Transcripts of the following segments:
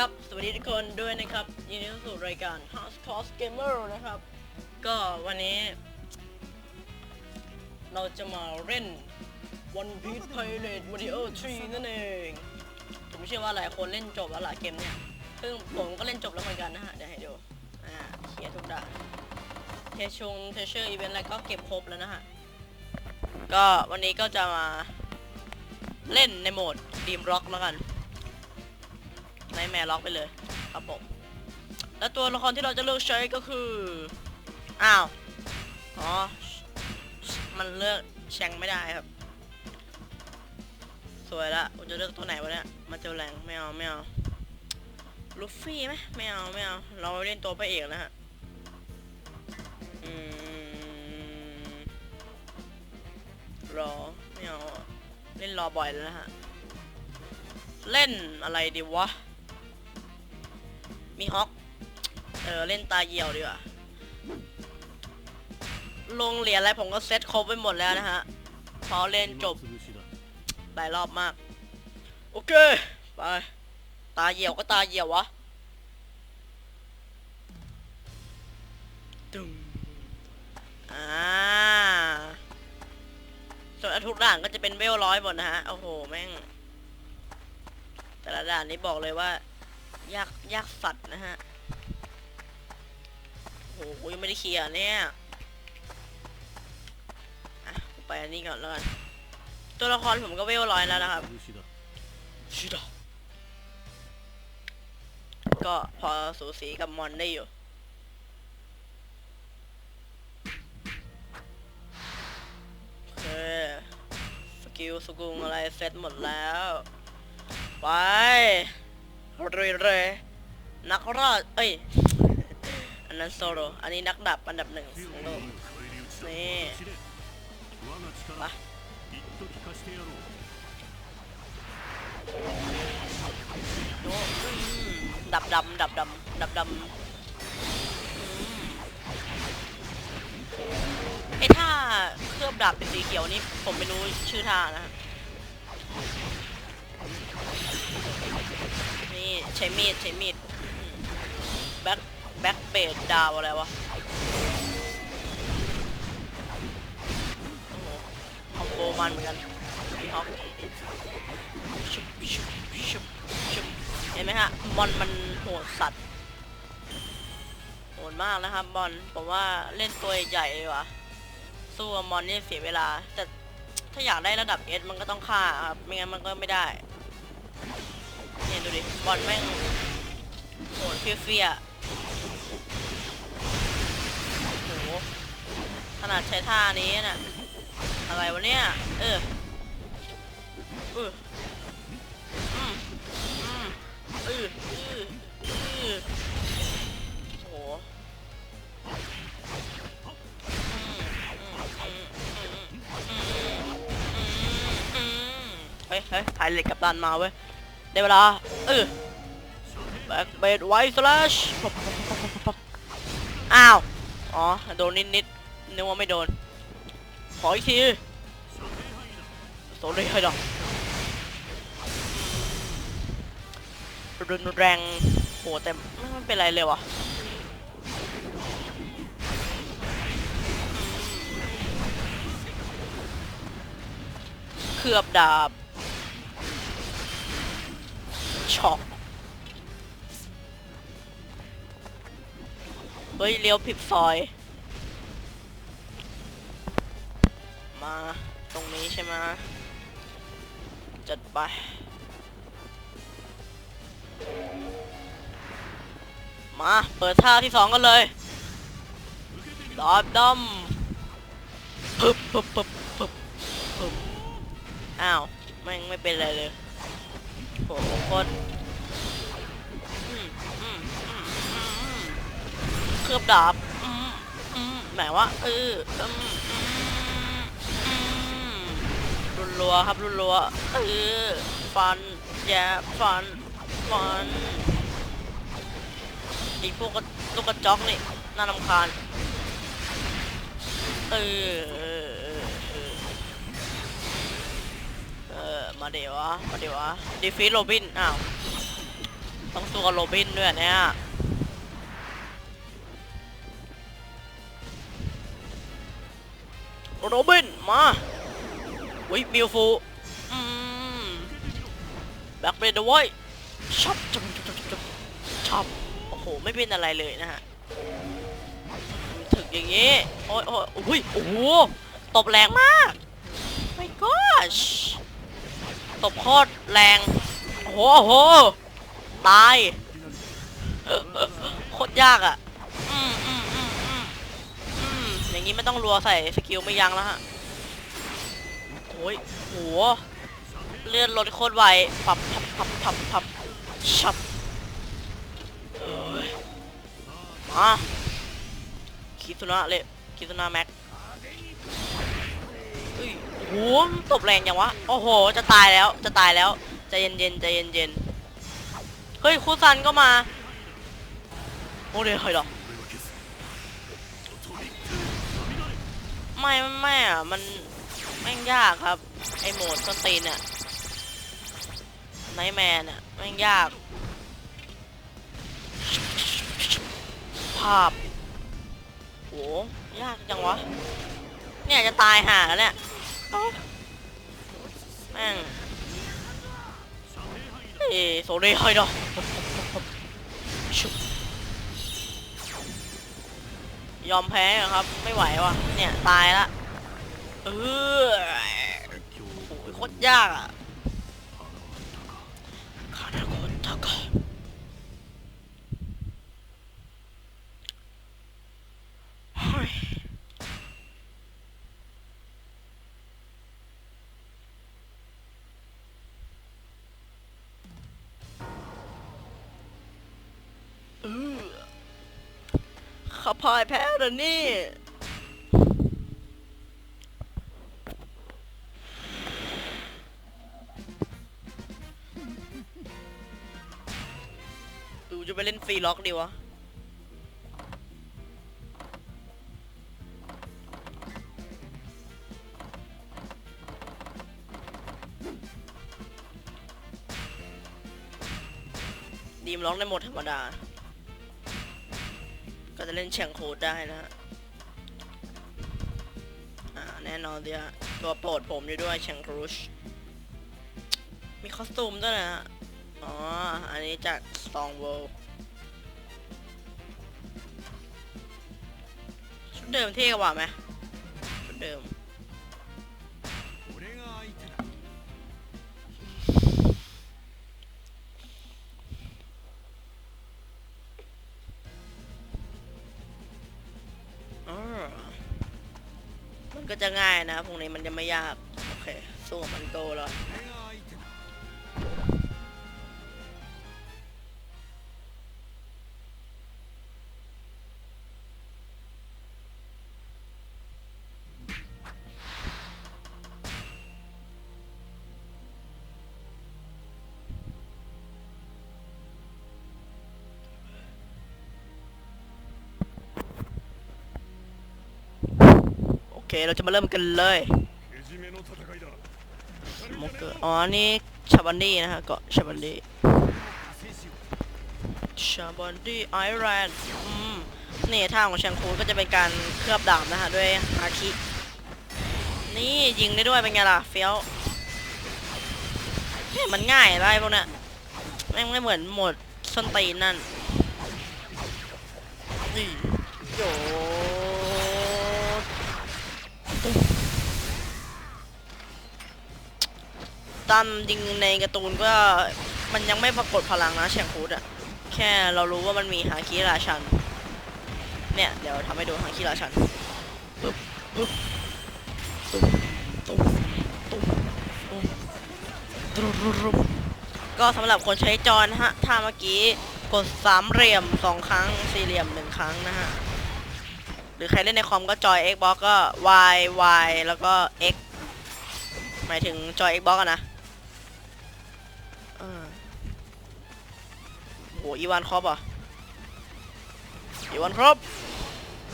ครับ สวัสดีทุกคนด้วยนะครับยินดีต้อนรับสู่รายการ House Cost Gamer นะครับ ก็วันนี้ เราจะมาเล่น One Piece Pirate Video 3นั่นเอง ผมเชื่อว่าหลายคนเล่นจบแล้วล่ะเกมเนี่ย ซึ่งผมก็เล่นจบแล้วเหมือนกันนะฮะ เดี๋ยวให้ดู อ่าเคลียร์ทุกด่านเทชงเทเชอร์อีเวนต์อะไรก็เก็บครบแล้วนะฮะ ก็วันนี้ก็จะมาเล่นในโหมดดีมร็อกแล้วกัน ในแม่ล็อกไปเลยครับผม แล้วตัวละครที่เราจะเลือกใช้ก็คือ อ้าว อ๋อ มันเลือกแชงไม่ได้ครับ สวยละผมจะเลือกตัวไหนวะเนี่ย มาเจอแรงไม่เอาไม่เอาลูฟี่ไหมไม่เอาไม่เอา เราเล่นตัวพระเอกนะฮะรอไม่เอาเล่นรอบ่อยแล้วนะฮะ เล่นอะไรดีวะ มีฮอกเออเล่นตาเหี่ยวดีกว่าลงเหรียญอะไรผมก็เซ็ตครบไปหมดแล้วนะฮะพอเล่นจบหลายรอบมาก โอเค ไป ตาเหี่ยวก็ตาเหี่ยววะตึงอ่าส่วนทุกด่านก็จะเป็นเวลร้อยหมดนะฮะ โอ้โห แม่ง แต่ละด่านนี้บอกเลยว่า ยากยากสัตว์นะฮะโอ้โหยังไม่ได้เคลียร์เนี่ยอะไปอันนี้ก่อนแล้วกันตัวละครผมก็เวลร้อยแล้วนะครับชิดะก็พอสูสีกับมอนได้อยู่โอเคสกิลสกุลอะไรเสร็จหมดแล้ว ไป เรื่อยๆนักรอดเอ้ย อันนั้นโซโลอันนี้นักดับอันดับหนึ่งของโลกนี่ไปโอ้ดับดำดับดำดับดำไอ้ท่าเคลือบดาบเป็นสีเขียวนี่ผมไม่รู้ชื่อท่านะ ฮะนี่ใช้มีดใช้มีดแบ็คแบ็คเบดดาวอะไรวะโอ้โหคอมโบมันเหมือนกันพี่ฮอกชุบชุบชุบชุบเห็นไหมฮะบอลมันโหดสัตว์โหดมากนะครับบอลผมว่าเล่นตัวใหญ่ดีกว่าสู้บมอนนี่เสียเวลา แต่ถ้าอยากได้ระดับเอสมันก็ต้องฆ่าครับไม่งั้นมันก็ไม่ได้ เนี่ยดูดิ บอลแม่งโหดเฟี้ยๆโอ้โหขนาดใช้ท่านี้น่ะ อะไรวะเนี่ย เออเอออืมอืมเออเออเออโอ้โหอืมอืมอืมอืมอืมอืมเฮ้ยเฮ้ยถ่ายเหล็กกับตันมาเว้ย ได้เวลาเออแบ็คเบดไวสแลชอ้าว อ๋อ โดนนิดนิดนึกว่าไม่โดน ขออีกทีโซเรียดอกรุนแรงโหแต่ไม่ไม่เป็นไรเลยวะเคลือบดาบ ช็อกเฮ้ยเลี้ยวผิดซอย มาตรงนี้ใช่ไหมจัดไปมา เปิดท่าที่สองกันเลยดอดดำปึ๊บปึ๊บปึ๊บปึ๊บปึ๊บอ้าวแม่งไม่เป็นไรเลย โหโคตรเคลือบดาบอืมอืมแหมว่าเอออือรุนรัวครับรุนรัวเออฟันแย่ฟันฟันไอพวกกระลูกกระจอกนี่น่ารำคาญเออ มาเดี๋ยววะมาเดี๋ยววะดีฟีโรบินอ้าวต้องสู้กับโรบินด้วยเนี่ยโรบินมาวิมิวฟูอืมแบ็คเบดเอาไว้ช็อปช็อปช็อปช็อปช็อปโอ้โหไม่เป็นอะไรเลยนะฮะถึกอย่างงี้โอ้ยโอ้ยโอ้ยโอ้โหตบแรงมาก my gosh ตบโคตรแรงโอ้โหโหตายโคตรยากอะอืมอืมอืมอืมอืมอย่างงี้ไม่ต้องรัวใส่สกิลไม่ยั้งแล้วฮะโอ้ยโหเลื่อนรถโคตรไวพับพับพับพับพับชับมาคิดสุนะเลยคิดสุนะแม็ก หตบแรงยังวะ โอ้โห จะตายแล้ว จะตายแล้วใจเย็นๆใจเย็นๆเฮ้ยคูซันก็มา โอ้เดี๋ยวเฮ้ยหรอ ไม่ไม่อะมันแม่งยากครับ ไอโหมดต้นตีนเนี่ยไนแมนอะแม่งยาก ภาพโหยากจังวะ เนี่ยจะตายห่าแล้วเนี่ย แม่งเอ้ยโซเรย์เฮ้ดอกชุบยอมแพ้เหรอครับ ไม่ไหวว่ะ เนี่ย ตายละ เออโหโคตรยากอะ ข้าพ่ายแพ้แล้วนี่ดูจะไปเล่นฟรีล็อกดีวะดีมล็อกได้หมดธรรมดา ก็จะเล่นแข่งโคดได้นะฮะอ่าแน่นอนเดียวตัวโปรดผมอยู่ด้วยแข่งครูชมีคอสตูมด้วยนะฮะอ๋อ อันนี้จากสตองเวิลชุดเดิมเท่กว่าไหมชุดเดิม จะไม่ยาก โอเค สู้กับมันโกแล้วโอเคเราจะมาเริ่มกันเลย มกเกอร์อ๋อนี่ชาบันดี้นะฮะเกาะชาบันดี้ชาบันดี้ไอแลนด์อืมนี่ท่าของแชงคูก็จะเป็นการเคลือบดาบนะฮะด้วยฮาคินี่ยิงได้ด้วยเป็นไงล่ะเฟี้ยวมันง่ายอะไรพวกเนี้ยแม่งไม่เหมือนหมดส้นตีนนั่นนี่โย ตามจริงในการ์ตูนก็มันยังไม่ปรากฏพลังนะแชงคูดอะแค่เรารู้ว่ามันมีฮาคิราชัน เนี่ย เดี๋ยวทำให้ดูฮาคิราชันปึ๊บปึ๊บตุ้มตุ้มตุ้มตุ้มตรุรุรุก็สำหรับคนใช้จอนฮะถ้าเมื่อกี้กดสามเหลี่ยมสองครั้งสี่เหลี่ยมหนึ่งครั้งนะฮะหรือใครเล่นในคอมก็จอย Xbox ก็ Y Y แล้วก็ X หมายถึงจอย Xbox อะนะ หอีวานครอบอะอีวานครอบ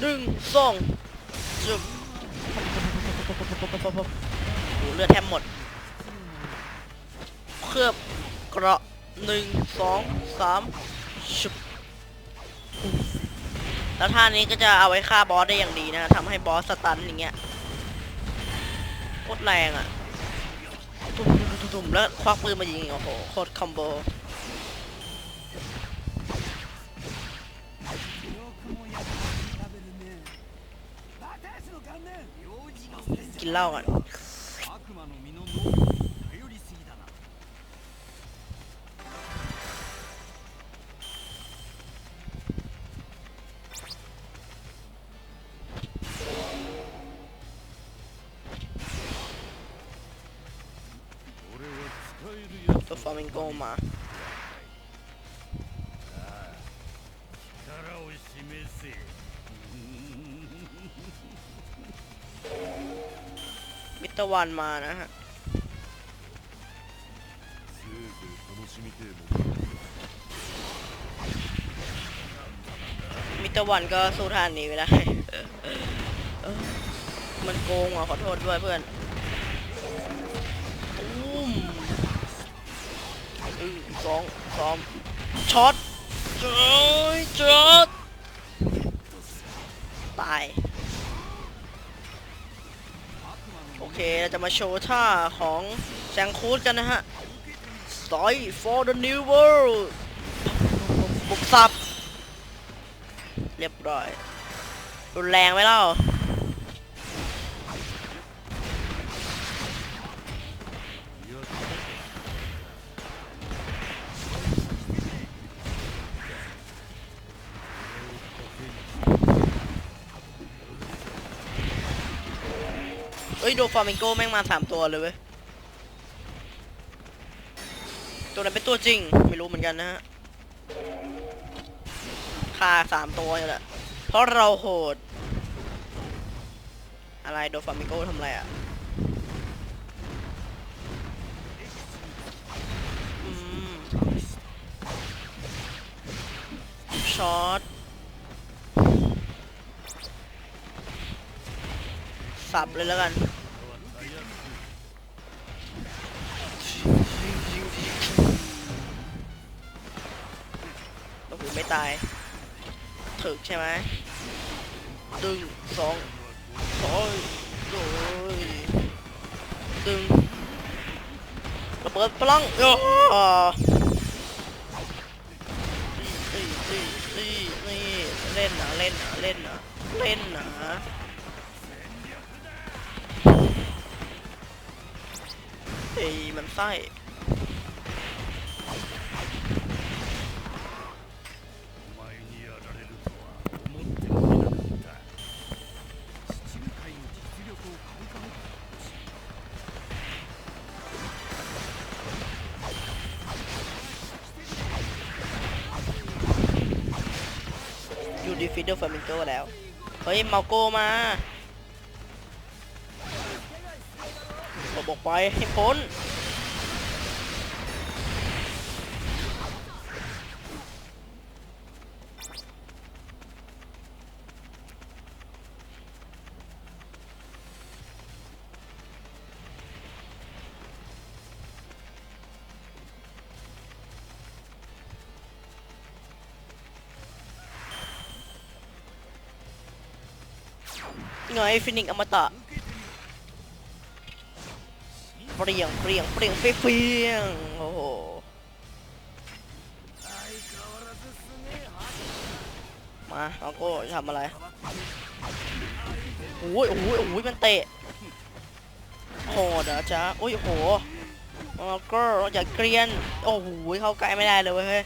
หนึ่งสองจุบโหเลือดแทบหมด เคลือบเกราะหนึ่งสองสามชุบแล้วท่านี้ก็จะเอาไว้ฆ่าบอสได้อย่างดีนะทำให้บอสสตันอย่างเงี้ยโคตรแรงอะ ตุ่มตุ่มดุมแล้วควักปืนมายิงอีกโอ้โหโคตรคอมโบ กินเหล้าก่อนตัวฟามิงโกมา ตะวันมานะฮะมิตะวันก็สู้ท่านนี้ไม่ได้มันโกงอะขอโทษด้วยเพื่อนตุ้มอือสองสองช็อตเจ้ยช็อต โอเคเราจะมาโชว์ท่าของแซงคูดกันนะฮะสอย for the new world บุกซับ เรียบร้อยรุนแรงไหมเล่า ดฟามิงโกแม่งมาสามตัวเลยเว้ย ตัวนั้นเป็นตัวจริง ไม่รู้เหมือนกันนะฮะฆ่าสามตัวอยู่แหละ เพราะเราโหด อะไรโดฟามิงโกทำอะไรอะช็อตสับเลยแล้วกัน ตายถึกใช่ไหมดึงสองโอ้ยโอ้ยดึงระเบิดพลังโอ้นี่นี่นี่นี่เล่นนะเล่นนะเล่นนะเล่นนะเฮ้ยมันไส้ อยู่ดีฟิเดอร์ฟามิงโกแล้ว เฮ้ยเมาโกมาบอกบอกไปให้พ้น ไงฟินิกอมตะเปรียงเปรียงเปรียงเปรียงโอ้โหมาเอาก้จะทำอะไรโอ้ยโอ้ยโอ้ยมันเตะโหดเหรอจ๊ะโอ้ยโหเอาก้อย่าเกรียนโอ้โหเข้าใกล้ไม่ได้เลยเว้ยเฮ้ย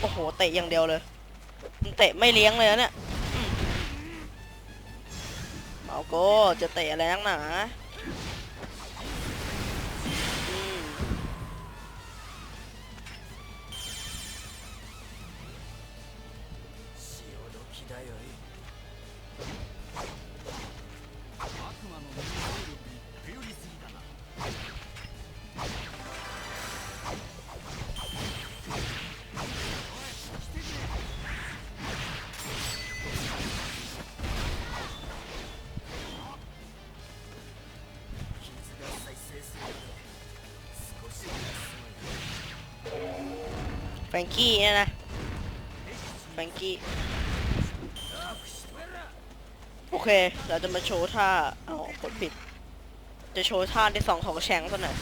โอ้โหเตะอย่างเดียวเลยมันเตะไม่เลี้ยงเลยนะเนี่ย โก้จะเตะแรงหนา แบงกี้ โอเค เราจะมาโชว์ท่าเอากดผิด จะโชว์ท่าที่สองของแชงซะหน่อย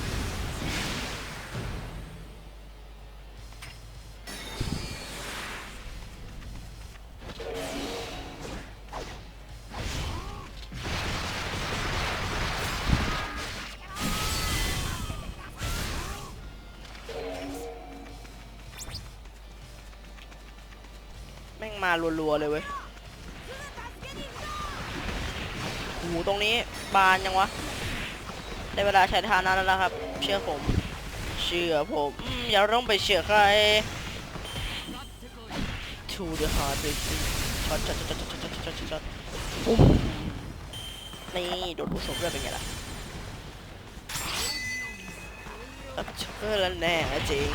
รัวๆเลยเว้ยหูตรงนี้บานยังวะ ได้เวลาใช้ทานั้นแล้วนะครับ เชื่อผม เชื่อผมอย่าต้องไปเชื่อใคร to the heart ช็อตช็อตช็อตช็อตช็อตช็อตช็อตช็อตปุ้มนี่โดนผู้สมด้วยเป็นไงล่ะเชื่อแล้วแน่จริง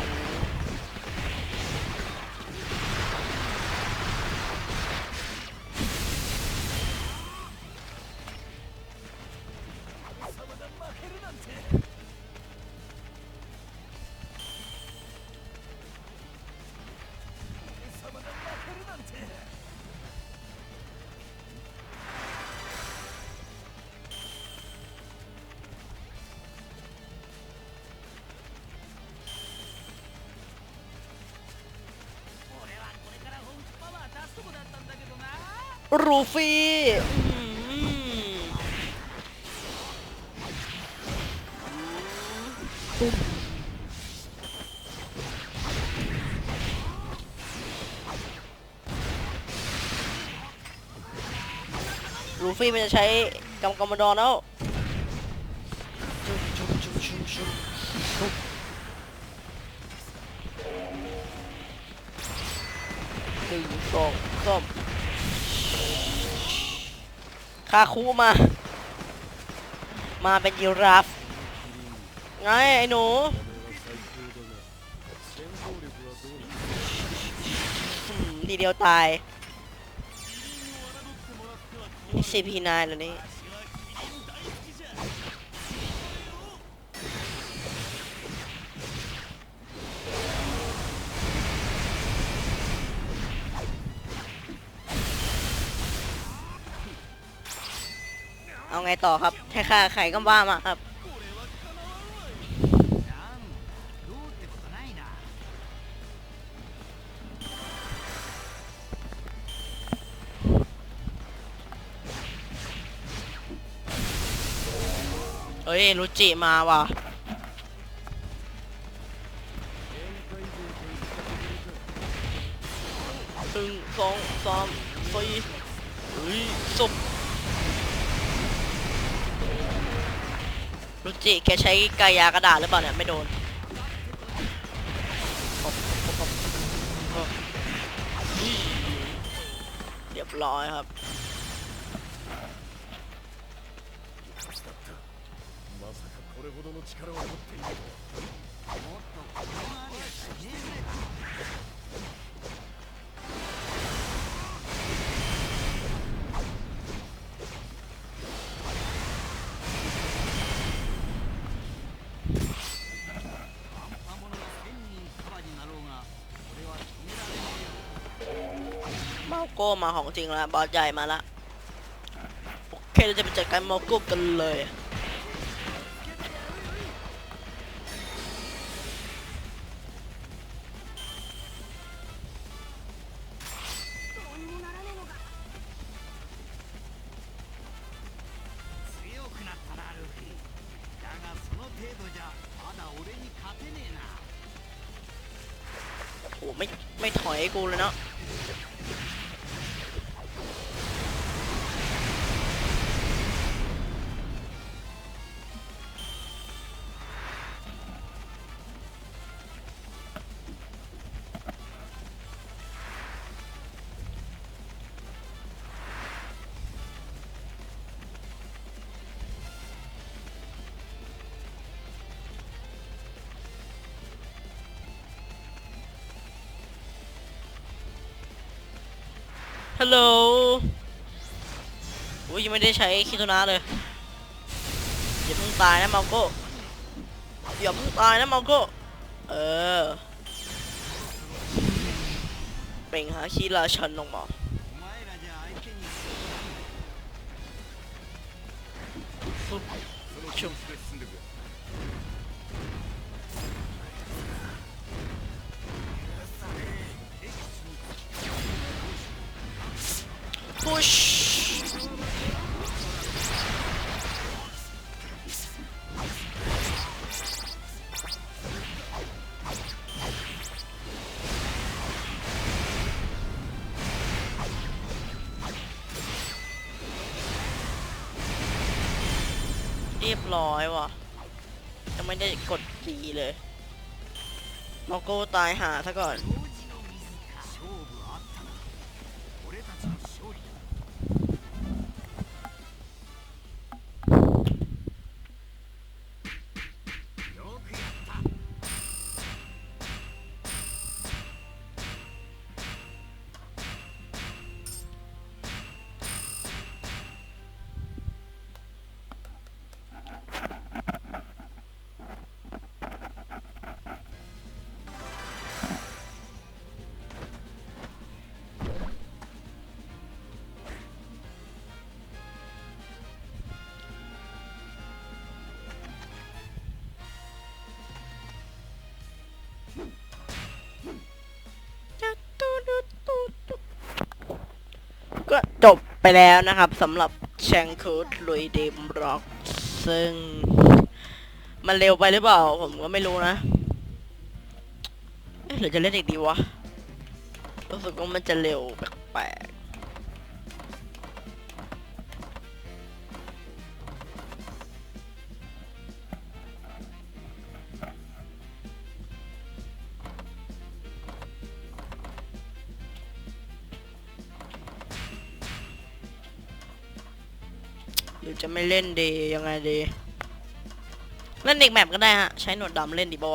รูฟี่ลูฟี่มันจะใช้กำกำมดอนแล้วหนึ่งสองสาม คาคูมา มาเป็นยีราฟ ไงไอ้หนู ดีเดียวตายนี่ CP9 แล้วนี่ ไงต่อครับให้ฆ่าใครก็ว่ามาครับเฮ้ยรุจิมาว่ะหนึ่งสองสามสี่เฮ้ยศพ รุจิแกใช้กายากระดาษหรือเปล่าเนี่ย ไม่โดนปบปบปบปบเรียบร้อยครับ まさかこれほどの力を持っているとはもっと ้มาของจริงแล้วบอสใหญ่มาละโอเคเราจะไปจัดการโมโก้กันเลยโอ้ไม่ไม่ถอยกูเลยเนาะ ฮัลโหลอุ้ยยังไม่ได้ใช้คิโตนาเลยอย่าเพิ่งตายนะมาโก้อย่าเพิ่งตายนะมาโก้เออเป็นหาคีราชันลงมา รียบร้อยว่ะยังไม่ได้กดปีเลยโลโก้ตายหาซะก่อน ไปแล้วนะครับสำหรับแชงคูดลุยเดมร็อกซึ่ง มันเร็วไปหรือเปล่า ผมก็ไม่รู้นะเอ๊ะหรือจะเล่นอีกดีวะรู้สึกว่ามันจะเร็ว รือจะไม่เล่นดียังไงดี เล่นอีกแมปก็ได้ฮะ ใช้หนวดดำเล่นดีบอ